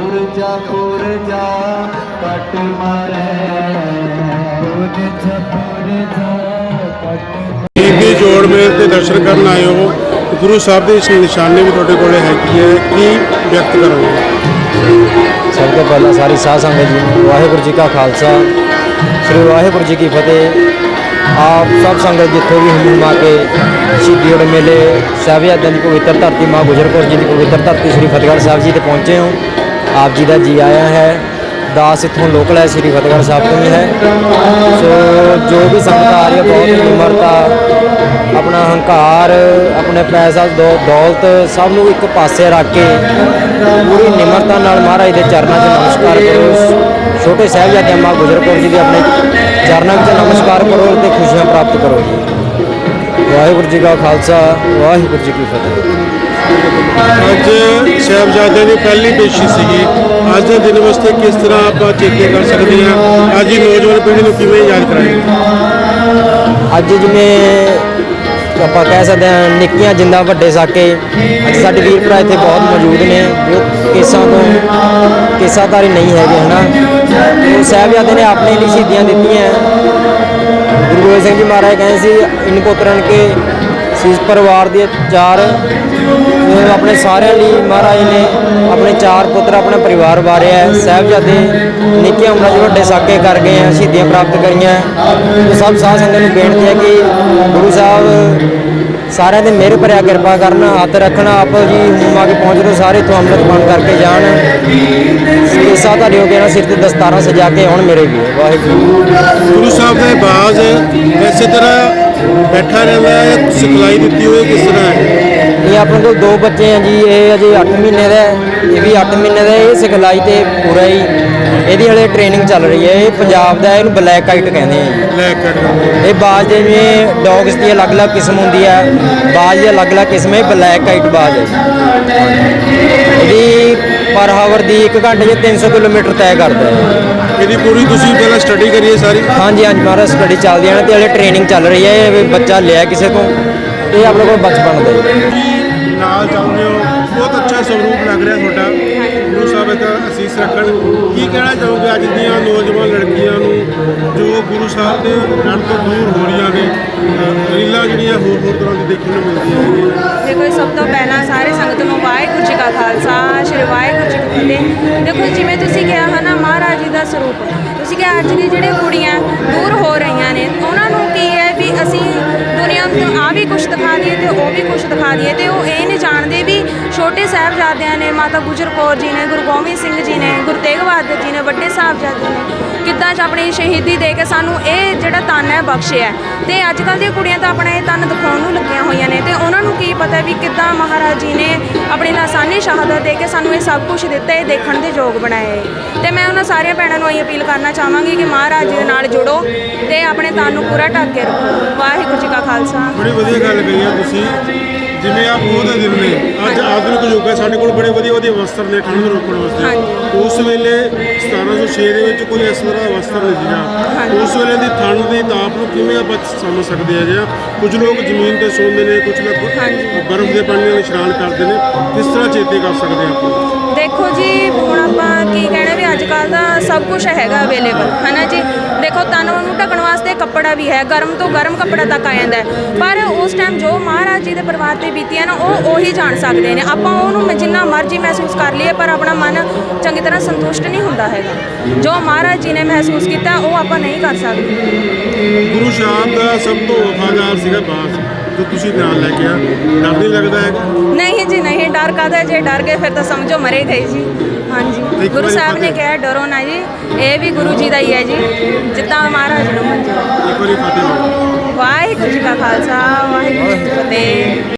ਪੁਰਜਾ ਪੁਰਜਾ ਕੱਟ ਮਾਰੇ। ਪੁਰਜਾ ਪੁਰਜਾ ਕੱਟ ਬੀਬੀ ਜੋੜ ਮੇਲ ਤੇ ਦਰਸ਼ਨ ਕਰਨ ਆਏ ਹੋ ਗੁਰੂ ਸਾਹਿਬ ਦੀ ਇਸ ਨਿਸ਼ਾਨੀ ਵੀ ਤੁਹਾਡੇ ਕੋਲੇ ਹੈਗੀ ਹੈ। ਕੀ ਵਿਅਕਤ ਕਰੋਗੇ? ਸਭ ਤੋਂ ਪਹਿਲਾਂ ਸਾਰੀ ਸਾਧ ਸੰਗਤ ਜੀ ਵਾਹਿਗੁਰੂ ਜੀ ਕਾ ਖਾਲਸਾ ਸ੍ਰੀ ਵਾਹਿਗੁਰੂ ਜੀ ਕੀ ਫਤਿਹ। ਆਪ ਸਭ ਸੰਗਤ ਜਿੱਥੋਂ ਵੀ ਹੁੰਦੀ ਮਾ ਕੇ ਸ਼ਹੀਦੀ ਜੋੜ ਮੇਲੇ ਸਾਹਿਬਜ਼ਾਦਿਆਂ ਦੀ ਪਵਿੱਤਰ ਧਰਤੀ ਮਾਂ ਗੁਜਰ ਕੌਰ ਜੀ ਦੀ ਪਵਿੱਤਰ ਧਰਤੀ ਸ੍ਰੀ ਫਤਿਹਗੜ੍ਹ ਸਾਹਿਬ ਜੀ ਤੇ ਪਹੁੰਚੇ ਹੋ। ਆਪ ਜੀ ਦਾ ਜੀ ਆਇਆ ਹੈ। ਦਾਸ ਇੱਥੋਂ ਲੋਕਲ ਹੈ, ਸ੍ਰੀ ਫਤਿਹਗੜ੍ਹ ਸਾਹਿਬ ਤੋਂ ਹੀ ਹੈ। ਸੋ ਜੋ ਵੀ ਸੰਗਤ ਆ ਰਹੀ ਹੈ ਬਹੁਤ ਨਿਮਰਤਾ, ਆਪਣਾ ਹੰਕਾਰ, ਆਪਣੇ ਪੈਸਾ, ਦੌ- ਦੌਲਤ, ਸਭ ਨੂੰ ਇੱਕ ਪਾਸੇ ਰੱਖ ਕੇ ਪੂਰੀ ਨਿਮਰਤਾ ਨਾਲ ਮਹਾਰਾਜ ਦੇ ਚਰਨਾਂ 'ਚ ਨਮਸਕਾਰ ਕਰੋ। ਛੋਟੇ ਸਾਹਿਬਜ਼ਾਦੇ ਮਾਂ ਗੁਜਰ ਕੌਰ ਜੀ ਦੇ ਆਪਣੇ ਚਰਨਾਂ ਵਿੱਚ ਨਮਸਕਾਰ ਕਰੋ ਤੇ ਖੁਸ਼ੀਆਂ ਪ੍ਰਾਪਤ ਕਰੋ ਜੀ। ਵਾਹਿਗੁਰੂ ਜੀ ਕਾ ਖਾਲਸਾ ਵਾਹਿਗੁਰੂ ਜੀ ਕੀ ਫਤਿਹ। ਅੱਜ ਸਾਹਿਬਜ਼ਾਦਿਆਂ ਦੀ ਪਹਿਲੀ ਪੇਸ਼ੀ ਸੀਗੀ। ਅੱਜ ਦੇ ਦਿਨ ਵਾਸਤੇ ਕਿਸ ਤਰ੍ਹਾਂ ਆਪਾਂ ਚੇਤੇ ਕਰ ਸਕਦੇ ਹਾਂ? ਅੱਜ ਦੀ ਨੌਜਵਾਨ ਪੀੜ੍ਹੀ ਨੂੰ ਕਿਵੇਂ ਯਾਦ ਕਰਾਂਗੇ? ਅੱਜ ਜਿਵੇਂ ਆਪਾਂ ਕਹਿ ਸਕਦੇ ਹਾਂ ਨਿੱਕੀਆਂ ਜਿੰਦਾ ਵੱਡੇ ਸਾਕੇ। ਅੱਜ ਸਾਡੇ ਵੀਰ ਭਰਾ ਇੱਥੇ ਬਹੁਤ ਮੌਜੂਦ ਨੇ ਜੋ ਕੇਸਾਂ ਤੋਂ ਕੇਸਾਧਾਰੀ ਨਹੀਂ ਹੈਗੇ ਹਨਾ। ਤੇ ਸਾਹਿਬਜ਼ਾਦੇ ਨੇ ਆਪਣੇ ਲਈ ਸ਼ਹੀਦੀਆਂ ਦਿੱਤੀਆਂ। ਗੁਰੂ ਗੋਬਿੰਦ ਸਿੰਘ ਜੀ ਮਹਾਰਾਜ ਕਹੇ ਸੀ, ਇਨ ਪੁੱਤਰਨ ਕੇ ਸੀਸ ਪਰਿਵਾਰ ਦੇ ਚਾਰ। ਆਪਣੇ ਸਾਰਿਆਂ ਲਈ ਮਹਾਰਾਜ ਨੇ ਆਪਣੇ ਚਾਰ ਪੁੱਤਰ ਆਪਣੇ ਪਰਿਵਾਰ ਵਾਰਿਆ। ਹੈ। ਸਾਹਿਬਜ਼ਾਦੇ ਨਿੱਕੀਆਂ ਉਮਰਾਂ 'ਚ ਵੱਡੇ ਸਾਕੇ ਕਰ ਗਏ ਆ, ਸ਼ਹੀਦੀਆਂ ਪ੍ਰਾਪਤ ਕਰੀਆਂ। ਤੇ ਸਭ ਸਾਧ ਸੰਗਤ ਨੂੰ ਬੇਨਤੀ ਹੈ ਕਿ ਗੁਰੂ ਸਾਹਿਬ ਸਾਰਿਆਂ ਦੇ ਮਿਹਰ ਭਰਿਆ ਕਿਰਪਾ ਕਰਨ, ਹੱਥ ਰੱਖਣਾ, ਆਪ ਜੀ ਹੁਕਮ ਆ ਕੇ ਪਹੁੰਚ ਲੋ ਸਾਰੇ ਤੋਂ ਅੰਮ੍ਰਿਤ ਪਾਨ ਕਰਕੇ ਜਾਣ। ਕੇਸਾ ਤੁਹਾਡੇ ਹੋ ਗਿਆ ਸਿਰ ਤੇ ਦਸਤਾਰਾਂ ਸਜਾ ਕੇ ਆਉਣ ਮੇਰੇ ਵੀ। ਵਾਹਿਗੁਰੂ। ਗੁਰੂ ਸਾਹਿਬ ਦੇ ਬਾਜ਼ ਇਸੇ ਤਰ੍ਹਾਂ ਬੈਠਾ ਰਹਿੰਦਾ ਹੈ ਸਿਖਲਾਈ ਦਿੱਤੀ ਹੋਈ ਕਿਸ ਤਰ੍ਹਾਂ ਹੈ? ਇਹ ਆਪਣੇ ਕੋਲ ਦੋ ਬੱਚੇ ਆ ਜੀ ਇਹ ਅਜੇ 8 ਮਹੀਨੇ ਦਾ ਹੈ, ਇਹ ਵੀ 8 ਮਹੀਨੇ ਦਾ। ਇਹ ਸਿਖਲਾਈ ਤੇ ਪੂਰਾ ਹੀ ਇਹਦੀ ਹਲੇ ਟ੍ਰੇਨਿੰਗ ਚੱਲ ਰਹੀ ਹੈ ਇਹ ਪੰਜਾਬ ਦਾ ਇਹਨੂੰ ਬਲੈਕ ਕਾਈਟ ਕਹਿੰਦੇ ਆ ਜੀ। ਲੈ ਕੇ ਇਹ ਬਾਜ ਜਿਵੇਂ ਡੌਗਸ ਦੀ ਅਲੱਗ-ਅਲੱਗ ਕਿਸਮ ਹੁੰਦੀ ਹੈ ਬਾਜ ਦੀ ਅਲੱਗ-ਅਲੱਗ ਕਿਸਮ ਹੈ ਬਲੈਕ ਕਾਈਟ ਬਾਜ ਹੈ ਇਹਦੀ ਪਰ ਹਾਵਰ ਦੀ 1 ਘੰਟੇ 'ਚ 300 ਕਿਲੋਮੀਟਰ ਤੈਅ ਕਰਦਾ ਹੈ ਇਹਦੀ ਪੂਰੀ ਤੁਸੀਂ ਪਹਿਲਾਂ ਸਟੱਡੀ ਕਰੀਏ ਸਾਰੀ? ਹਾਂਜੀ ਹਾਂਜੀ ਮਹਾਰਾਜ ਸਟੱਡੀ ਚੱਲਦੀ ਹੈ ਨਾ ਤੇ ਹਲੇ ਟ੍ਰੇਨਿੰਗ ਚੱਲ ਰਹੀ ਹੈ ਇਹ ਬੱਚਾ ਲਿਆ ਕਿਸੇ ਤੋਂ ਇਹ ਆਪਣੇ ਕੋਲ ਬਚਪਨ ਦਾ ਜੀ। ਕੀ ਨਾਲ ਰਹੇ ਹੋ? ਬਹੁਤ ਅੱਛਾ ਸਰੂਪ ਲੱਗ ਰਿਹਾ ਤੁਹਾਡਾ। ਗੁਰੂ ਸਾਹਿਬ ਦਾ ਅਸੀਸ ਰੱਖਣ। ਕੀ ਕਹਿਣਾ ਚਾਹੋਗੇ ਅੱਜ ਦੀਆਂ ਨੌਜਵਾਨ ਲੜਕੀਆਂ ਨੂੰ ਜੋ ਗੁਰੂ ਸਾਹਿਬ ਦੇ ਲੜ ਤੋਂ ਦੂਰ ਹੋ ਰਹੀਆਂ ਨੇ? ਅਹ ਰੀਲਾਂ ਜਿਹੜੀਆਂ ਹੋਰ ਹੋਰ ਤਰ੍ਹਾਂ ਦੀ ਦੇਖਣ ਨੂੰ ਮਿਲਦੀਆਂ ਹੈਗੀਆਂ ਦੇਖੋ ਜੀ, ਸਭ ਤੋਂ ਪਹਿਲਾਂ ਸਾਰੇ ਸੰਗਤ ਨੂੰ ਵਾਹਿਗੁਰੂ ਜੀ ਕਾ ਖਾਲਸਾ ਸ਼੍ਰੀ ਵਾਹਿਗੁਰੂ ਮਹਾਰਾਜ ਤੁਸੀਂ ਕਿਹਾ ਅੱਜ ਦੀ ਜਿਹੜੇ ਕੁੜੀਆਂ ਦੂਰ ਹੋ ਰਹੀਆਂ ਨੇ, ਉਹਨਾਂ ਨੂੰ ਕੀ ਹੈ ਵੀ ਅਸੀਂ ਦੁਨੀਆ ਨੂੰ ਆ ਵੀ ਕੁਝ ਦਿਖਾ ਦਈਏ ਤੇ ਉਹ ਵੀ ਕੁਝ ਦਿਖਾ ਦਈਏ ਤੇ ਉਹ ਇਹ ਨਹੀਂ ਜਾਣਦੇ ਵੀ ਛੋਟੇ ਸਾਹਿਬਜ਼ਾਦਿਆਂ ਨੇ ਮਾਤਾ ਗੁਜਰ ਕੌਰ ਜੀ ਨੇ, ਗੁਰੂ ਗੋਬਿੰਦ ਸਿੰਘ ਜੀ ਨੇ, ਗੁਰੂ ਤੇਗ ਬਹਾਦਰ ਜੀ ਨੇ, ਵੱਡੇ ਸਾਹਿਬਜ਼ਾਦੇ ਨੇ ਕਿੱਦਾਂ ਚ ਆਪਣੀ ਸ਼ਹੀਦੀ ਦੇ ਕੇ ਸਾਨੂੰ ਇਹ ਜਿਹੜਾ ਤਨ ਹੈ ਬਖਸ਼ਿਆ। ਤੇ ਅੱਜ ਕੱਲ੍ਹ ਦੀਆਂ ਕੁੜੀਆਂ ਤਾਂ ਆਪਣਾ ਇਹ ਤਨ ਦਿਖਾਉਣ ਨੂੰ ਲੱਗੀਆਂ ਹੋਈਆਂ ਨੂੰ ਕੀ ਪਤਾ ਵੀ ਕਿੱਦਾਂ ਮਹਾਰਾਜ ਜੀ ਨੇ ਆਪਣੀ ਲਾਸਾਨੀ ਸ਼ਹਾਦਤ ਦੇ ਕੇ ਸਾਨੂੰ ਇਹ ਸਭ ਕੁਝ ਦਿੱਤਾ ਹੈ ਦੇਖਣ ਦੇ ਯੋਗ ਬਣਾਇਆ ਹੈ ਤੇ ਮੈਂ ਉਹਨਾਂ ਸਾਰੀਆਂ ਭੈਣਾਂ ਨੂੰ ਇਹ ਅਪੀਲ ਕਰਨਾ ਚਾਹਾਂਗੀ ਕਿ ਮਹਾਰਾਜ ਜੀ ਦੇ ਨਾਲ ਜੁੜੋ ਤੇ ਆਪਣੇ ਤਨ ਨੂੰ ਪੂਰਾ ਢੱਕ ਕੇ ਰੱਖੋ। ਵਾਹਿਗੁਰੂ ਜੀ ਕਾ ਖਾਲਸਾ। ਬੜੀ ਵਧੀਆ ਗੱਲ ਕਹੀ ਆ ਤੁਸੀਂ। ਜਿਵੇਂ ਆ ਬੋਧ ਦੇ ਦਿਨ ਨੇ ਅੱਜ ਆਧੁਨਿਕ ਯੁੱਗ ਹੈ ਸਾਡੇ ਕੋਲ ਬੜੇ ਵਧੀਆ ਵਧੀਆ ਵਸਤਰ ਨੇ ਠੰਡ ਨੂੰ ਰੋਕਣ ਵਾਸਤੇ। ਉਸ ਵੇਲੇ 1706 ਦੇ ਵਿੱਚ ਕੋਈ ਇਸ ਤਰ੍ਹਾਂ ਦਾ ਵਸਤਰ ਨਹੀਂ ਸੀਗਾ। ਉਸ ਵੇਲੇ ਦੀ ਠੰਡ ਦੀ ਤਾਪ ਨੂੰ ਕਿਵੇਂ ਆਪਾਂ ਸਮਝ ਸਕਦੇ ਆ ਕੁਝ ਲੋਕ ਜ਼ਮੀਨ ਤੇ ਸੌਂਦੇ ਨੇ ਕੁਝ ਲੋਕ। ਬਰਫ਼ ਦੇ ਪਾਣੀ ਨਾਲ ਇਸ਼ਨਾਨ ਕਰਦੇ ਨੇ ਕਿਸ ਤਰ੍ਹਾਂ ਚੇਤੇ ਕਰ ਸਕਦੇ ਆ ਆਪਾਂ ਦੇਖੋ ਜੀ ਹੁਣ ਆਪਾਂ ਕੀ ਕਹਿਣਾ ਅੱਜ ਕੱਲ ਦਾ ਸਭ ਕੁਝ ਹੈਗਾ ਅਵੇਲੇਬਲ ਹੈਨਾ ਜੀ? ਦੇਖੋ ਤਨ ਨੂੰ ਢੱਕਣ ਵਾਸਤੇ ਕੱਪੜਾ ਵੀ ਹੈ ਗਰਮ ਤੋਂ ਗਰਮ ਕੱਪੜਾ ਤੱਕ ਆ ਜਾਂਦਾ ਹੈ। ਪਰ ਉਸ ਟਾਈਮ ਜੋ ਮਹਾਰਾਜ ਜੀ ਦੇ ਪਰਿਵਾਰ ਤੇ ਬੀਤੀਆਂ ਨਾ ਉਹ ਉਹੀ ਜਾਣ ਸਕਦੇ ਨੇ। ਆਪਾਂ ਉਹਨੂੰ ਜਿੰਨਾ ਮਰਜ਼ੀ ਮਹਿਸੂਸ ਕਰ ਲਈਏ ਪਰ ਆਪਣਾ ਮਨ ਚੰਗੀ ਤਰ੍ਹਾਂ ਸੰਤੁਸ਼ਟ ਨਹੀਂ ਹੁੰਦਾ ਹੈਗਾ। ਜੋ ਮਹਾਰਾਜ ਜੀ ਨੇ ਮਹਿਸੂਸ ਕੀਤਾ ਉਹ ਆਪਾਂ ਨਹੀਂ ਕਰ ਸਕਦੇ। ਗੁਰੂ ਸਾਹਿਬ ਦਾ ਸਭ ਤੋਂ ਵਫਾਦਾਰ ਸੀਗਾ ਬਾਸ। ਜੋ ਤੁਸੀਂ ਨਾਲ ਲੈ ਕੇ ਆ ਡਰ ਨਹੀਂ ਲੱਗਦਾ ਹੈਗਾ? ਨਹੀਂ ਜੀ ਨਹੀਂ ਡਰ ਕਾਹਦਾ? ਜੇ ਡਰ ਗਏ ਫਿਰ ਤਾਂ ਸਮਝੋ ਮਰੇ ਗਏ ਜੀ। ਹਾਂਜੀ। ਗੁਰੂ ਸਾਹਿਬ ਨੇ। ਕਿਹਾ ਡਰੋ ਨਾ ਜੀ ਇਹ ਵੀ ਗੁਰੂ ਜੀ ਦਾ ਹੀ ਹੈ ਜੀ। ਜਿੱਦਾਂ ਮਹਾਰਾਜ ਨੂੰ ਮੰਨਿਆ ਇੱਕ ਵਾਰੀ ਫਤਿਹ। ਬੋਲੋ ਵਾਹਿਗੁਰੂ ਜੀ ਕਾ ਖਾਲਸਾ ਵਾਹਿਗੁਰੂ ਜੀ ਕੀ ਫਤਿਹ।